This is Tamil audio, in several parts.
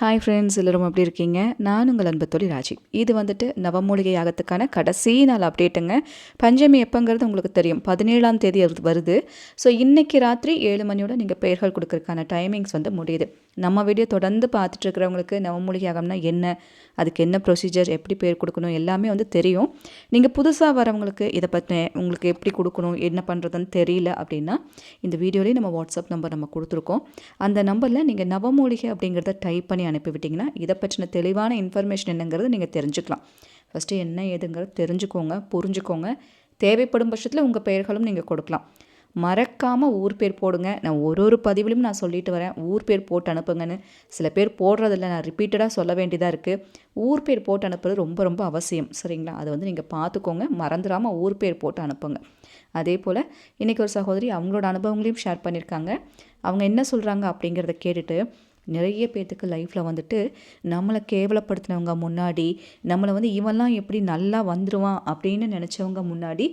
ஹாய் ஃப்ரெண்ட்ஸ் எல்லோரும் எப்படி இருக்கீங்க? நான் உங்கள் அன்பு தொழில் ராஜி. இது வந்துட்டு நவமூலிகை யாகத்துக்கான கடைசி நாள் அப்டேட்டுங்க பஞ்சமி எப்போங்கிறது உங்களுக்கு தெரியும். பதினேழாம் தேதி வருது. ஸோ இன்றைக்கி ராத்திரி ஏழு மணியோட நீங்கள் பெயர்கள் கொடுக்கறதுக்கான டைமிங்ஸ் வந்து முடியுது. நம்ம வீடியோ தொடர்ந்து பார்த்துட்ருக்கிறவங்களுக்கு நவமூலிகை யாகம்னா என்ன? அதுக்கு என்ன ப்ரொசீஜர் எப்படி பேர் கொடுக்கணும்? எல்லாமே வந்து தெரியும். நீங்கள் புதுசாக வரவங்களுக்கு இதை பற்றி உங்களுக்கு எப்படி கொடுக்கணும்? என்ன பண்ணுறதுன்னு தெரியல அப்படின்னா இந்த வீடியோலேயே நம்ம வாட்ஸ்அப் நம்பர் நம்ம கொடுத்துருக்கோம். அந்த நம்பரில் நீங்கள் நவமூலிகை அப்படிங்கிறத டைப் பண்ணி அனுப்பிவிட்டிங்கன்னா இதை பற்றின தெளிவான இன்ஃபர்மேஷன் என்னங்கிறது நீங்கள் தெரிஞ்சுக்கலாம். ஃபஸ்ட்டு என்ன ஏதுங்கிறது தெரிஞ்சுக்கோங்க புரிஞ்சுக்கோங்க. தேவைப்படும் பட்சத்தில் உங்கள் பெயர்களும் நீங்கள் கொடுக்கலாம். மறக்காமல் ஊர் பேர் போடுங்க. நான் ஒரு ஒரு பதிவிலும் நான் சொல்லிட்டு வரேன். ஊர் பேர் போட்டு அனுப்புங்கன்னு. சில பேர் போடுறதில்ல. நான் ரிப்பீட்டடாக சொல்ல வேண்டியதாக இருக்குது ஊர் பேர் போட்டு அனுப்புறது ரொம்ப ரொம்ப அவசியம். சரிங்களா? அதை வந்து நீங்கள் பார்த்துக்கோங்க. மறந்துடாமல் ஊர் பேர் போட்டு அனுப்புங்க. அதே போல் இன்றைக்கி ஒரு சகோதரி அவங்களோட அனுபவங்களையும் ஷேர் பண்ணியிருக்காங்க. அவங்க என்ன சொல்கிறாங்க அப்படிங்கிறத கேட்டுட்டு நிறைய பேர்த்துக்கு லைஃப்பில் வந்துட்டு நம்மளை கேவலப்படுத்தினவங்க முன்னாடி நம்மளை வந்து இவெல்லாம் எப்படி நல்லா வந்துடுவான் அப்படின்னு நினச்சவங்க முன்னாடி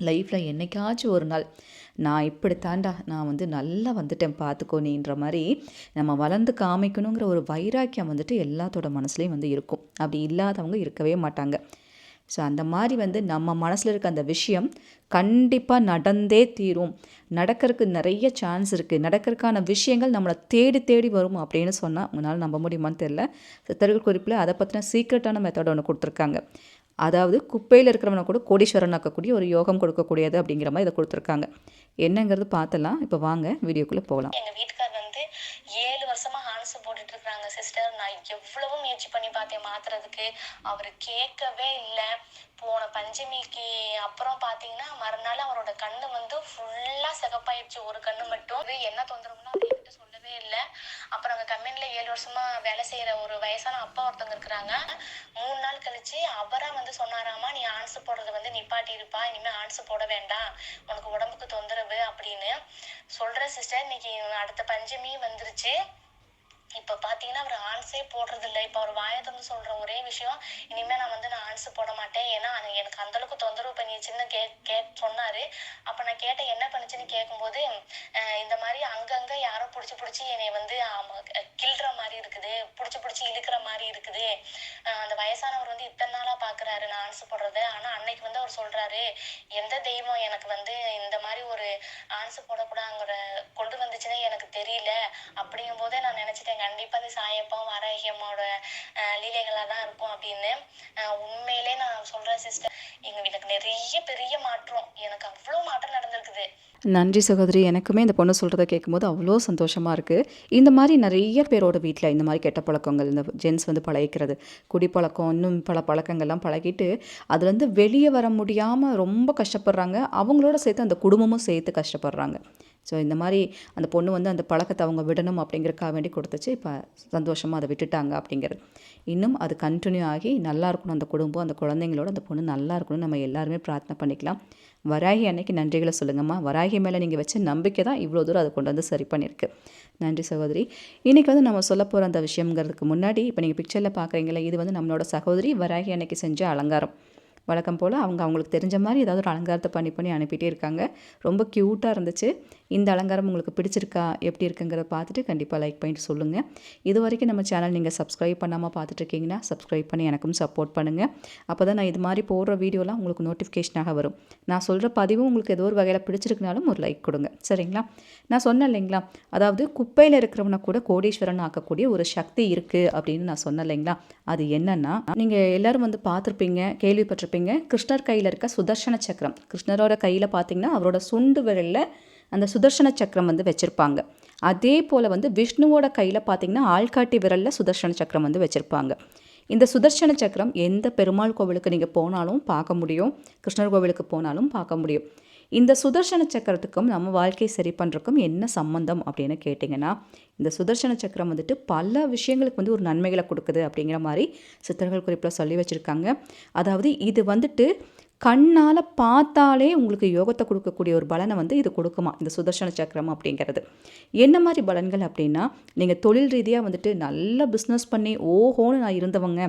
லைஃப்பில் என்றைக்காச்சும் ஒரு நாள் நான் இப்படித்தாண்டா நான் வந்து நல்லா வந்துட்டேன் பார்த்துக்கோ நீன்ற மாதிரி நம்ம வளர்ந்து காமிக்கணுங்கிற ஒரு வைராக்கியம் வந்துட்டு எல்லாத்தோட மனசுலேயும் வந்து இருக்கும். அப்படி இல்லாதவங்க இருக்கவே மாட்டாங்க. ஸோ அந்த மாதிரி வந்து நம்ம மனசில் இருக்க அந்த விஷயம் கண்டிப்பாக நடந்தே தீரும். நடக்கிறதுக்கு நிறைய சான்ஸ் இருக்குது நடக்கிறதுக்கான விஷயங்கள் நம்மளை தேடி தேடி வரும் அப்படின்னு சொன்னால் உங்களால் நம்ப முடியுமான்னு தெரில சித்தர்கள் குறிப்பில் அதை பற்றின சீக்ரெட்டான மெத்தட் ஒன்று கொடுத்துருக்காங்க. அதாவது குப்பையில் இருக்கிறவனை கூட கோடீஸ்வரன் ஆக்கக்கூடிய ஒரு யோகம் கொடுக்கக்கூடியது அப்படிங்கிற மாதிரி இதை கொடுத்துருக்காங்க. என்னங்கிறது பார்த்தலாம் இப்போ வாங்க வீடியோக்குள்ளே போகலாம். எங்கள் வீட்டுக்கார் வந்து ஏழு வருஷமாக ஹான்ஸ் போட்டுட்டு இருக்கிறாங்க சிஸ்டர் நான் எவ்வளவும் முயற்சி பண்ணி பார்த்தேன் மாத்துறதுக்கு. அவர் கேட்கவே இல்லை. போன பஞ்சமிக்கு அப்புறம் பார்த்தீங்கன்னா மறுநாள் அவரோட கண்ணு வந்து ஃபுல்லாக சிகப்பாயிடுச்சு. ஒரு கண்ணு மட்டும். என்ன தொந்தரவுன்னா அவர் இல்லை. அப்புறம் அங்கே கம்பெனியில் ஏழு வருஷமா வேலை செய்கிற ஒரு வயசான அப்பா ஒருத்தவங்க இருக்கிறாங்க. மூணு நாள் கழிச்சு அவராக வந்து சொன்னாராமா நீ ஆன்ஸ் போடுறது வந்து நிப்பாட்டி இருப்பா இனிமேல் ஆன்ஸ் போட வேண்டாம். உனக்கு உடம்புக்கு தொந்தரவு அப்படின்னு சொல்கிற சிஸ்டர் இன்னைக்கு அடுத்த பஞ்சமி வந்துருச்சு. இப்ப பாத்தீங்கன்னா அவர் ஆன்ஸே போடுறது இல்லை இப்ப அவர் வாயை திறந்து சொல்ற ஒரே விஷயம் இனிமே நான் வந்து நான் ஆன்ஸ் போட மாட்டேன். ஏன்னா எனக்கு அந்த அளவுக்கு தொந்தரவு சின்ன கே கே சொன்னாரு. அப்ப நான் கேட்டேன் என்ன பண்ணுச்சுன்னு கேட்கும்போது இந்த மாதிரி அங்கங்க யாரோ புடிச்சு புடிச்சு என்னை வந்து கிள்ற மாதிரி இருக்குது. புடிச்சு புடிச்சு இழுக்கிற மாதிரி இருக்குது. அந்த வயசானவர் வந்து இத்தனை நாளா பாக்குறாரு நான் ஆன்ஸ் போடுறத. ஆனா அன்னைக்கு வந்து அவர் சொல்றாரு எந்த தெய்வம் எனக்கு வந்து இந்த மாதிரி ஒரு ஆன்ஸ் போடக்கூடாங்கிற கொண்டு வந்துச்சுன்னே எனக்கு தெரியல. அப்படிங்கும் போதே நான் நினைச்சிட்டேன் கண்டிப்பா அது சாயப்பம் வராகியம்மோட லீலைகளாக லீலைகளா தான் இருக்கும் அப்படின்னு உண்மையிலே நான் சொல்றேன் சிஸ்டர் எங்க வீட்டுக்கு நிறைய பெரிய மாற்றம். எனக்கு அவ்வளவு மாற்றம் நடந்திருக்குது. நன்றி சகோதரி. எனக்குமே இந்த பொண்ணு சொல்கிறத கேட்கும்போது அவ்வளோ சந்தோஷமாக இருக்குது இந்த மாதிரி நிறைய பேரோட வீட்டில் இந்த மாதிரி கெட்ட பழக்கங்கள் இந்த ஜென்ஸ் வந்து பழகிக்கிறது குடிப்பழக்கம் இன்னும் பல பழக்கங்கள்லாம் பழகிட்டு அதுலேருந்து வெளியே வர முடியாமல் ரொம்ப கஷ்டப்படுறாங்க. அவங்களோட சேர்த்து அந்த குடும்பமும் சேர்த்து கஷ்டப்படுறாங்க. ஸோ இந்த மாதிரி அந்த பொண்ணு வந்து அந்த பழக்கத்தை அவங்க விடணும் அப்படிங்கிறக்காக வேண்டி கொடுத்துச்சு. இப்போ சந்தோஷமாக அதை விட்டுட்டாங்க அப்படிங்கிறது. இன்னும் அது கண்டினியூ ஆகி நல்லா இருக்கணும் அந்த குடும்பம் அந்த குழந்தைங்களோட அந்த பொண்ணு நல்லா இருக்கணும் நம்ம எல்லாருமே பிரார்த்தனை பண்ணிக்கலாம். வராகி அன்னைக்கு நன்றிகளை சொல்லுங்கம்மா. வராகி மேலே நீங்கள் வச்ச நம்பிக்கை தான் இவ்வளோ தூரம் அதை கொண்டு வந்து சரி பண்ணியிருக்கு. நன்றி சகோதரி. இன்றைக்கி வந்து நம்ம சொல்ல போகிற அந்த விஷயங்கிறதுக்கு முன்னாடி இப்போ நீங்கள் பிக்சரில் பார்க்குறீங்களே இது வந்து நம்மளோட சகோதரி வராகி அன்னைக்கு செஞ்ச அலங்காரம். வழக்கம் போல் அவங்க அவங்களுக்கு தெரிஞ்ச மாதிரி ஏதாவது ஒரு அலங்காரத்தை பண்ணி பண்ணி அனுப்பிட்டே இருக்காங்க. ரொம்ப க்யூட்டாக இருந்துச்சு. இந்த அலங்காரம் உங்களுக்கு பிடிச்சிருக்கா எப்படி இருக்குங்கிறத பார்த்துட்டு கண்டிப்பாக லைக் பண்ணிட்டு சொல்லுங்கள் இது வரைக்கும் நம்ம சேனல் நீங்கள் சப்ஸ்கிரைப் பண்ணாமல் பார்த்துட்ருக்கீங்கன்னா சப்ஸ்கிரைப் பண்ணி எனக்கும் சப்போர்ட் பண்ணுங்கள் அப்போ தான் நான் இது மாதிரி போடுற வீடியோலாம் உங்களுக்கு நோட்டிஃபிகேஷனாக வரும். நான் சொல்கிற பதிவும் உங்களுக்கு ஏதோ ஒரு வகையில் பிடிச்சிருக்குனாலும் ஒரு லைக் கொடுங்க. சரிங்களா? நான் சொன்னேன் இல்லைங்களா? அதாவது குப்பையில் இருக்கிறவனை கூட கோடீஸ்வரன் ஆக்கக்கூடிய ஒரு சக்தி இருக்குது அப்படின்னு நான் சொன்னேன் இல்லைங்களா? அது என்னென்னா நீங்கள் எல்லாரும் வந்து பார்த்துருப்பீங்க கேள்விப்பட்டிருப்பீங்க கிருஷ்ணர் கையில் இருக்க சுதர்சன சக்கரம். கிருஷ்ணரோட கையில் பார்த்தீங்கன்னா அவரோட சுண்டு விரலில் அந்த சுதர்சன சக்கரம் வந்து வச்சுருப்பாங்க. அதே போல் வந்து விஷ்ணுவோட கையில் பார்த்தீங்கன்னா ஆள்காட்டி விரலில் சுதர்சன சக்கரம் வந்து வச்சுருப்பாங்க. இந்த சுதர்சன சக்கரம் எந்த பெருமாள் கோவிலுக்கு நீங்கள் போனாலும் பார்க்க முடியும். கிருஷ்ணர் கோவிலுக்கு போனாலும் பார்க்க முடியும். இந்த சுதர்சன சக்கரத்துக்கும் நம்ம வாழ்க்கை சரி பண்ணுறதுக்கும் என்ன சம்மந்தம் அப்படின்னு கேட்டிங்கன்னா இந்த சுதர்சன சக்கரம் வந்துட்டு பல விஷயங்களுக்கு வந்து ஒரு நன்மைகளை கொடுக்குது அப்படிங்கிற மாதிரி சித்தர்கள் குறிப்பில் சொல்லி வச்சுருக்காங்க. அதாவது இது வந்துட்டு கண்ணால் பார்த்தாலே உங்களுக்கு யோகத்தை கொடுக்கக்கூடிய ஒரு பலனை வந்து இது கொடுக்குமா? இந்த சுதர்சன சக்கரம் அப்படிங்கிறது. என்ன மாதிரி பலன்கள் அப்படின்னா நீங்கள் தொழில் ரீதியாக வந்துட்டு நல்ல பிஸ்னஸ் பண்ணி ஓஹோன்னு நான் இருந்தவங்க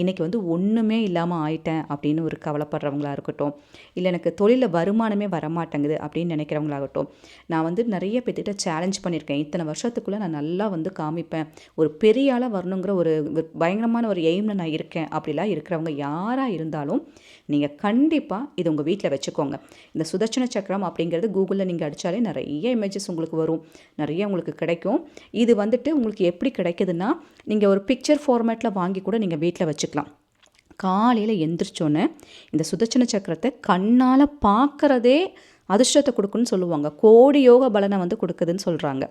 இன்றைக்கி வந்து ஒன்றுமே இல்லாமல் ஆயிட்டேன் அப்படின்னு ஒரு கவலைப்படுறவங்களாக இருக்கட்டும் இல்லை எனக்கு தொழிலில் வருமானமே வரமாட்டேங்குது அப்படின்னு நினைக்கிறவங்களாகட்டும் நான் வந்து நிறைய பேர்த்திட்ட சேலஞ்ச் பண்ணியிருக்கேன். இத்தனை வருஷத்துக்குள்ளே நான் நல்லா வந்து காமிப்பேன். ஒரு பெரிய ஆளாக வரணுங்கிற ஒரு ஒரு பயங்கரமான ஒரு எய்மில் நான் இருக்கேன். அப்படிலாம் இருக்கிறவங்க யாராக இருந்தாலும் நீங்கள் கண்டிப்பாக கண்டிப்பாக இது உங்கள் வீட்டில் வச்சுக்கோங்க. இந்த சுதர்சன சக்கரம் அப்படிங்கிறது கூகுளில் நீங்கள் அடித்தாலே நிறைய இமேஜஸ் உங்களுக்கு வரும். நிறைய உங்களுக்கு கிடைக்கும். இது வந்துட்டு உங்களுக்கு எப்படி கிடைக்குதுன்னா நீங்கள் ஒரு பிக்சர் ஃபார்மேட்டில் வாங்கி கூட நீங்கள் வீட்டில் வச்சுக்கலாம். காலையில் எந்திரிச்சோன்னே இந்த சுதர்சன சக்கரத்தை கண்ணால் பார்க்குறதே அதிர்ஷ்டத்தை கொடுக்குன்னு சொல்லுவாங்க. கோடி யோக பலனை வந்து கொடுக்குதுன்னு சொல்கிறாங்க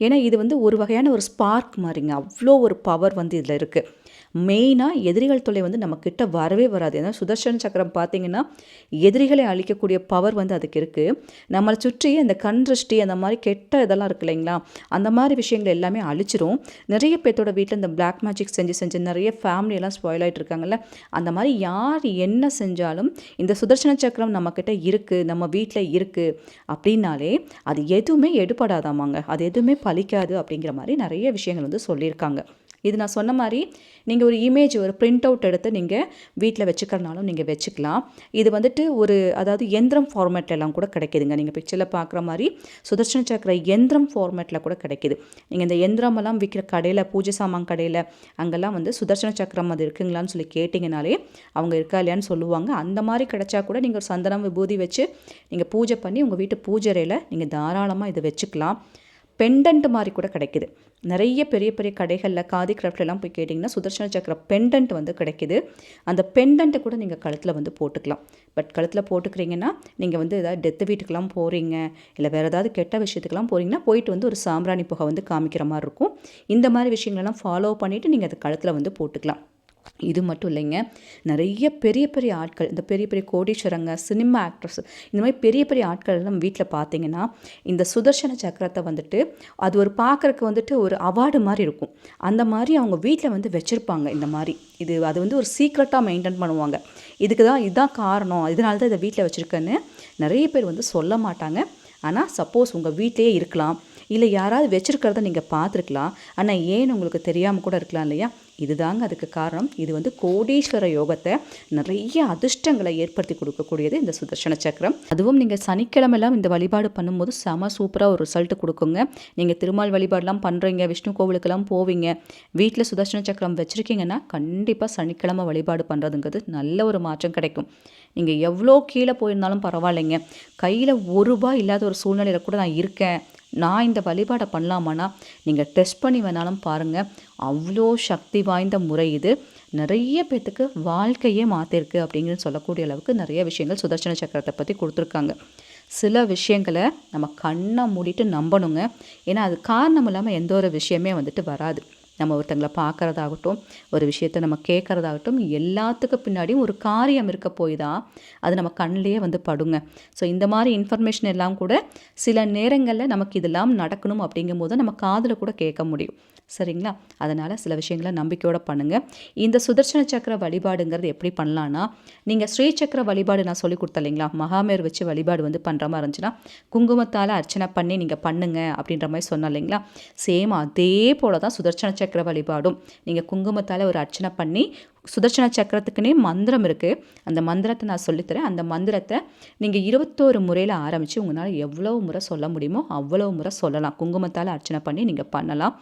ஏன்னா இது வந்து ஒரு வகையான ஒரு ஸ்பார்க் மாதிரிங்க. அவ்வளோ ஒரு பவர் வந்து இதில் இருக்குது மெயினாக எதிரிகள் தொல்லை வந்து நம்ம கிட்ட வரவே வராது. ஏன்னா சுதர்ஷன் சக்கரம் பார்த்தீங்கன்னா எதிரிகளை அழிக்கக்கூடிய பவர் வந்து அதுக்கு இருக்குது நம்மளை சுற்றி அந்த கண் திருஷ்டி அந்த மாதிரி கெட்ட இதெல்லாம் இருக்கு இல்லைங்களா? அந்த மாதிரி விஷயங்கள் எல்லாமே அழிச்சிரும். நிறைய பேர்த்தோட வீட்டில் இந்த பிளாக் மேஜிக் செஞ்சு செஞ்சு நிறைய ஃபேமிலியெல்லாம் ஸ்பாயில் ஆகிட்டு இருக்காங்கல்ல? அந்த மாதிரி யார் என்ன செஞ்சாலும் இந்த சுதர்சன சக்கரம் நம்மக்கிட்ட இருக்குது நம்ம வீட்டில் இருக்குது அப்படின்னாலே அது எதுவுமே எடுபடாதாமாங்க. அது எதுவுமே பலிக்காது அப்படிங்கிற மாதிரி நிறைய விஷயங்கள் வந்து சொல்லியிருக்காங்க. இது நான் சொன்ன மாதிரி நீங்கள் ஒரு இமேஜ் ஒரு பிரிண்ட் அவுட் எடுத்து நீங்கள் வீட்டில் வச்சுக்கிறனாலும் நீங்கள் வச்சுக்கலாம். இது வந்துட்டு ஒரு அதாவது எந்திரம் ஃபார்மேட்லலாம் கூட கிடைக்குதுங்க. நீங்கள் பிக்சரில் பார்க்குற மாதிரி சுதர்ஷன சக்கர எந்திரம் ஃபார்மேட்டில் கூட கிடைக்குது. நீங்கள் இந்த எந்திரமெல்லாம் விற்கிற கடையில் பூஜை சாமான் கடையில் அங்கெல்லாம் வந்து சுதர்ஷன சக்கரம் அது இருக்குங்களான்னு சொல்லி கேட்டிங்கனாலே அவங்க இருக்கா இல்லையான்னு சொல்லுவாங்க. அந்த மாதிரி கிடைச்சா கூட நீங்கள் ஒரு சந்தனம் விபூதி வச்சு நீங்கள் பூஜை பண்ணி உங்கள் வீட்டு பூஜைறையில் நீங்கள் தாராளமாக இதை வச்சுக்கலாம். பெண்டன்ட் மாதிரி கூட கிடைக்குது. நிறைய பெரிய பெரிய கடைகளில் காதி கிராஃப்ட்லாம் போய் கேட்டிங்கன்னா சுதர்ஷன சக்கர பெண்டன்ட் வந்து கிடைக்குது. அந்த பெண்டன்ட்டை கூட நீங்கள் கழுத்தில் வந்து போட்டுக்கலாம். பட் கழுத்தில் போட்டுக்கிறீங்கன்னா நீங்கள் வந்து ஏதாவது டெத்து வீட்டுக்கெலாம் போகிறீங்க இல்லை வேறு ஏதாவது கெட்ட விஷயத்துக்கெலாம் போகிறீங்கன்னா போயிட்டு வந்து ஒரு சாம்பிராணி புகை வந்து காமிக்கிற மாதிரி இருக்கும். இந்த மாதிரி விஷயங்களெல்லாம் ஃபாலோ பண்ணிவிட்டு நீங்கள் அதை கழுத்தில் வந்து போட்டுக்கலாம். இது மட்டும் இல்லைங்க. நிறைய பெரிய பெரிய ஆட்கள் இந்த பெரிய பெரிய கோடீஸ்வரங்க சினிமா ஆக்ட்ரஸ் இந்த மாதிரி பெரிய பெரிய ஆட்கள் எல்லாம் வீட்டில் பார்த்தீங்கன்னா இந்த சுதர்சன சக்கரத்தை வந்துட்டு அது ஒரு பார்க்குறக்கு வந்துட்டு ஒரு அவார்டு மாதிரி இருக்கும். அந்த மாதிரி அவங்க வீட்டில் வந்து வச்சுருப்பாங்க இந்த மாதிரி. இது அது வந்து ஒரு சீக்ரெட்டாக மெயின்டைன் பண்ணுவாங்க. இதுக்கு தான் இதுதான் காரணம். இதனால தான் இதை வீட்டில் வச்சுருக்கேன்னு நிறைய பேர் வந்து சொல்ல மாட்டாங்க. ஆனால் சப்போஸ் உங்கள் வீட்டிலேயே இருக்கலாம். இல்லை யாராவது வச்சுருக்கிறத நீங்கள் பார்த்துருக்கலாம் ஆனால் ஏன்னு உங்களுக்கு தெரியாமல் கூட இருக்கலாம் இல்லையா? இதுதாங்க அதுக்கு காரணம். இது வந்து கோடீஸ்வர யோகத்தை நிறைய அதிர்ஷ்டங்களை ஏற்படுத்தி கொடுக்கக்கூடியது இந்த சுதர்சன சக்கரம். அதுவும் நீங்கள் சனிக்கிழமெல்லாம் இந்த வழிபாடு பண்ணும்போது செம சூப்பராக ஒரு ரிசல்ட் கொடுக்குங்க. நீங்கள் திருமால் வழிபாடெலாம் பண்ணுறீங்க விஷ்ணு கோவிலுக்கெல்லாம் போவீங்க வீட்டில் சுதர்சன சக்கரம் வச்சுருக்கீங்கன்னா கண்டிப்பாக சனிக்கிழமை வழிபாடு பண்ணுறதுங்கிறது நல்ல ஒரு மாற்றம் கிடைக்கும். நீங்கள் எவ்வளோ கீழே போயிருந்தாலும் பரவாயில்லைங்க. கையில் ஒரு ரூபாய் இல்லாத ஒரு சூழ்நிலையில் கூட நான் இருக்கேன். நான் இந்த வழிபாடை பண்ணலாமான்னா நீங்கள் டெஸ்ட் பண்ணி வேணாலும் பாருங்கள் அவ்வளோ சக்தி வாய்ந்த முறை இது. நிறைய பேர்த்துக்கு வாழ்க்கையே மாற்றிருக்கு அப்படிங்கிறது சொல்லக்கூடிய அளவுக்கு நிறைய விஷயங்கள் சுதர்சன சக்கரத்தை பற்றி கொடுத்துருக்காங்க. சில விஷயங்களை நம்ம கண்ணை மூடிட்டு நம்பணுங்க. ஏன்னா அது காரணம் இல்லாமல் எந்த ஒரு விஷயமே வந்துட்டு வராது. நம்ம ஒருத்தங்களை பார்க்குறதாகட்டும் ஒரு விஷயத்தை நம்ம கேட்குறதாகட்டும் எல்லாத்துக்கு பின்னாடியும் ஒரு காரியம் இருக்க போய் தான் அது நம்ம கண்ணிலேயே வந்து படுங்க. ஸோ இந்த மாதிரி இன்ஃபர்மேஷன் எல்லாம் கூட சில நேரங்களில் நமக்கு இதெல்லாம் நடக்கணும் அப்படிங்கும்போது நம்ம காதில் கூட கேட்க முடியும். சரிங்களா? அதனால் சில விஷயங்களை நம்பிக்கையோடு பண்ணுங்கள் இந்த சுதர்சன சக்கர வழிபாடுங்கிறது எப்படி பண்ணலான்னா நீங்கள் ஸ்ரீ சக்கர வழிபாடு நான் சொல்லி கொடுத்தேன் இல்லைங்களா? மகாமேர் வச்சு வழிபாடு வந்து பண்ணுற மாதிரி இருந்துச்சுன்னா குங்குமத்தால் அர்ச்சனை பண்ணி நீங்கள் பண்ணுங்க அப்படின்ற மாதிரி சொன்னோம் இல்லைங்களா? சேம் அதே போல தான் சுதர்சன சக்கர வழிபாடும். நீங்கள் குங்குமத்தால் ஒரு அர்ச்சனை பண்ணி சுதர்சன சக்கரத்துக்குன்னே மந்திரம் இருக்குது அந்த மந்திரத்தை நான் சொல்லித்தரேன். அந்த மந்திரத்தை நீங்கள் இருபத்தோரு முறையில் ஆரம்பித்து உங்களால் எவ்வளோ முறை சொல்ல முடியுமோ அவ்வளோ முறை சொல்லலாம். குங்குமத்தால் அர்ச்சனை பண்ணி நீங்கள் பண்ணலாம்.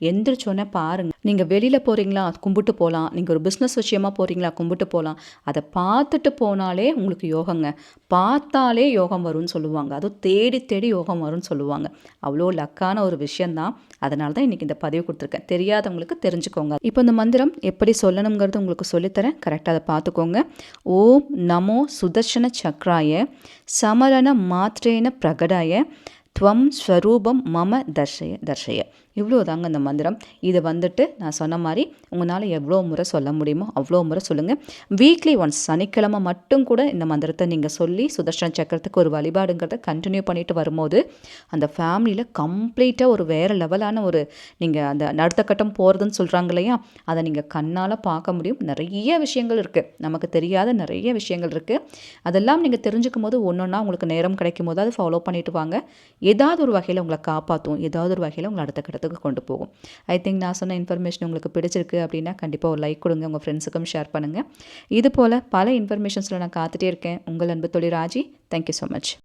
எந்திரிச்சோன்னே பாருங்கள் நீங்கள் வெளியில் போகிறீங்களா கும்பிட்டு போகலாம் நீங்கள் ஒரு பிஸ்னஸ் விஷயமா போகிறீங்களா கும்பிட்டு போகலாம் அதை பார்த்துட்டு போனாலே உங்களுக்கு யோகங்க. பார்த்தாலே யோகம் வரும்னு சொல்லுவாங்க. அதுவும் தேடி தேடி யோகம் வரும்னு சொல்லுவாங்க. அவ்வளோ லக்கான ஒரு விஷயந்தான் அதனால தான் இன்றைக்கி இந்த பதிவு கொடுத்துருக்கேன். தெரியாதவங்களுக்கு தெரிஞ்சுக்கோங்க. இப்போ இந்த மந்திரம் எப்படி சொல்லணுங்கிறது உங்களுக்கு சொல்லித்தரேன். கரெக்டாக அதை பார்த்துக்கோங்க. ஓம் நமோ சுதர்ஷன சக்ராய சமரண மாத்திரேன பிரகடாய துவம் ஸ்வரூபம் மம தர்ஷய தர்ஷய. இவ்வளோ தாங்க இந்த மந்திரம். இது வந்துட்டு நான் சொன்ன மாதிரி உங்களால் எவ்வளோ முறை சொல்ல முடியுமோ அவ்வளோ முறை சொல்லுங்கள் வீக்லி ஒன்ஸ் சனிக்கிழமை மட்டும் கூட இந்த மந்திரத்தை நீங்கள் சொல்லி சுதர்ஷன சக்கரத்துக்கு ஒரு வழிபாடுங்கிறத கண்டினியூ பண்ணிட்டு வரும்போது அந்த ஃபேமிலியில் கம்ப்ளீட்டாக ஒரு வேறு லெவலான ஒரு நீங்கள் அந்த அடுத்த கட்டம் போகிறதுன்னு சொல்கிறாங்க இல்லையா? அதை நீங்கள் கண்ணால் பார்க்க முடியும். நிறைய விஷயங்கள் இருக்குது நமக்கு தெரியாத நிறைய விஷயங்கள் இருக்குது அதெல்லாம் நீங்கள் தெரிஞ்சுக்கும் போது ஒன்று ஒன்றா உங்களுக்கு நேரம் கிடைக்கும் போது அதை ஃபாலோ பண்ணிட்டு வாங்க. ஏதாவது ஒரு வகையில் உங்களை காப்பாற்றும் ஏதாவது ஒரு வகையில் உங்களை அடுத்த கட்டத்துக்கு கொண்டு போகும். ஐ திங்க் நான் சொன்ன இன்ஃபர்மேஷன் உங்களுக்கு பிடிச்சிருக்கு அப்படின்னா கண்டிப்பாக ஒரு லைக் கொடுங்க உங்கள் ஃப்ரெண்ட்ஸுக்கும் ஷேர் பண்ணுங்கள் இது போல் பல இன்ஃபர்மேஷன்ஸில் நான் காத்துட்டே இருக்கேன். உங்கள் அன்பு தொழில் ராஜி தேங்க்யூ ஸோ மச்